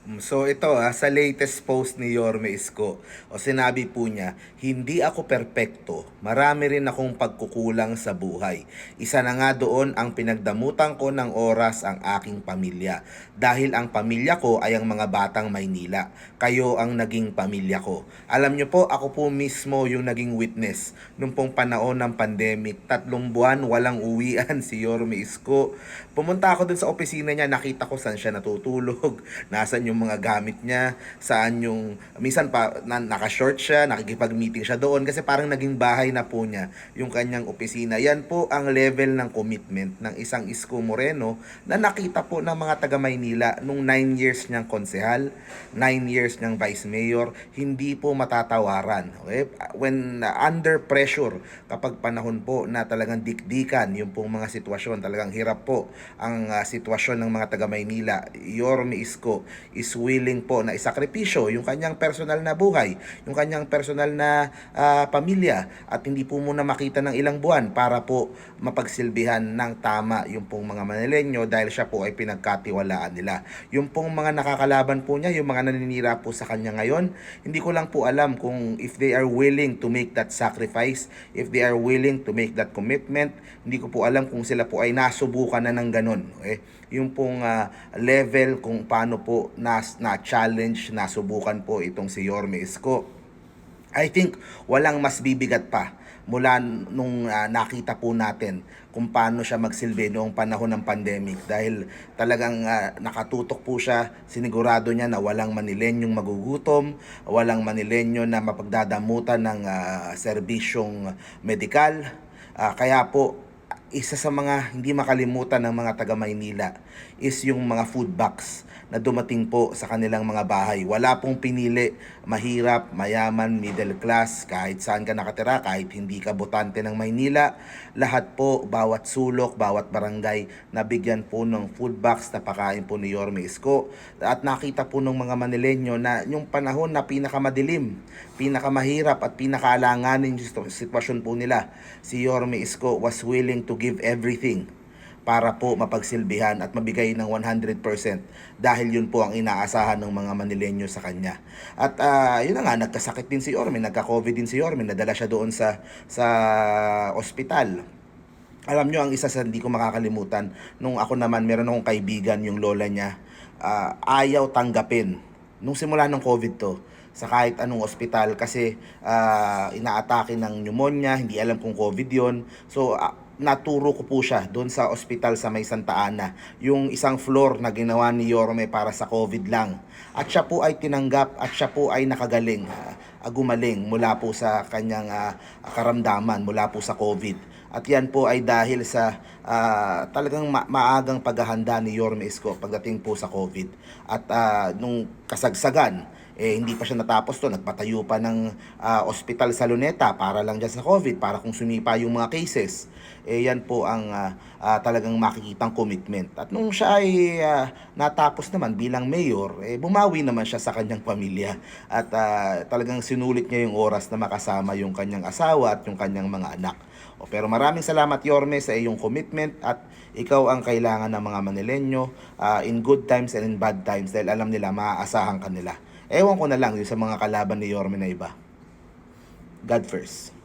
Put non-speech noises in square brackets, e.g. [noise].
So ito ah, sa latest post ni Yorme Isko, o sinabi po niya, hindi ako perpekto, marami rin akong pagkukulang sa buhay. Isa na nga doon ang pinagdamutan ko ng oras ang aking pamilya. Dahil ang pamilya ko ay ang mga batang Maynila. Kayo ang naging pamilya ko. Alam niyo po, ako po mismo yung naging witness nung pong panahon ng pandemic. Tatlong buwan, walang uwian [laughs] si Yorme Isko. Pumunta ako dun sa opisina niya, nakita ko saan siya natutulog, [laughs] nasan yung mga gamit niya, saan yung, minsan pa, na, naka-short siya, nakikipag-meeting siya doon, kasi parang naging bahay na po niya yung kanyang opisina. Yan po ang level ng commitment ng isang Isko Moreno na nakita po ng mga taga Maynila nung 9 years niyang konsehal, 9 years niyang vice mayor, hindi po matatawaran. Okay? When uh, under pressure, kapag panahon po na talagang dikdikan yung pong mga sitwasyon, talagang hirap po ang uh, sitwasyon ng mga taga Maynila, Yorme Isko is willing po na isakripisyo yung kanyang personal na buhay, yung kanyang personal na ah, pamilya at hindi po muna makita ng ilang buwan para po mapagsilbihan ng tama yung pong mga Manileño dahil siya po ay pinagkatiwalaan nila. Yung pong mga nakakalaban po niya, yung mga naninira po sa kanya ngayon, hindi ko lang po alam kung if they are willing to make that sacrifice, if they are willing to make that commitment, hindi ko po alam kung sila po ay nasubukan na ng ganun. Okay? Yung pong ah, level kung paano po na, na-challenge, nasubukan po itong si Yorme Isko. I think walang mas bibigat pa mula nung ah, nakita po natin kung paano siya magsilbi noong panahon ng pandemic dahil talagang ah, nakatutok po siya sinigurado niya na walang Manilenyong magugutom walang Manilenyo na mapagdadamutan ng ah, serbisyong medikal Ah, kaya po isa sa mga hindi makalimutan ng mga taga Maynila is yung mga food box na dumating po sa kanilang mga bahay. Wala pong pinili, mahirap, mayaman, middle class, kahit saan ka nakatira, kahit hindi ka botante ng Maynila, lahat po, bawat sulok, bawat barangay, nabigyan po ng food box na pakain po ni Yorme Isko. At nakita po ng mga Manileño na yung panahon na pinakamadilim, pinakamahirap at pinakaalanganin yung sitwasyon po nila, si Yorme Isko was willing to give everything para po mapagsilbihan at mabigay ng 100% dahil yun po ang inaasahan ng mga Manileño sa kanya. At ah, yun na nga, nagkasakit din si Orme, nagka-COVID din si Orme, nadala siya doon sa, sa ospital. Alam nyo, ang isa sa hindi ko makakalimutan, nung ako naman, meron akong kaibigan, yung lola niya, ah, ayaw tanggapin. Nung simula ng COVID to, sa kahit anong ospital kasi ah, inaatake ng pneumonia, hindi alam kung COVID yon So, ah, naturo ko po siya doon sa ospital sa May Santa Ana. Yung isang floor na ginawa ni Yorme para sa COVID lang. At siya po ay tinanggap at siya po ay nakagaling, ah, gumaling mula po sa kanyang ah, karamdaman, mula po sa COVID. At yan po ay dahil sa ah, talagang ma- maagang paghahanda ni Yorme Isko pagdating po sa COVID. At ah, nung kasagsagan, eh hindi pa siya natapos to, nagpatayo pa ng ah, ospital sa Luneta para lang dyan sa COVID, para kung sumipa yung mga cases. Eh yan po ang ah, ah, talagang makikitang commitment. At nung siya ay ah, natapos naman bilang mayor, eh bumawi naman siya sa kanyang pamilya. At ah, talagang sinulit niya yung oras na makasama yung kanyang asawa at yung kanyang mga anak. O, pero maraming salamat Yorme sa iyong commitment at ikaw ang kailangan ng mga Manileño ah, in good times and in bad times dahil alam nila maaasahan ka nila. Ewan ko na lang yung sa mga kalaban ni Yorme na iba. God first.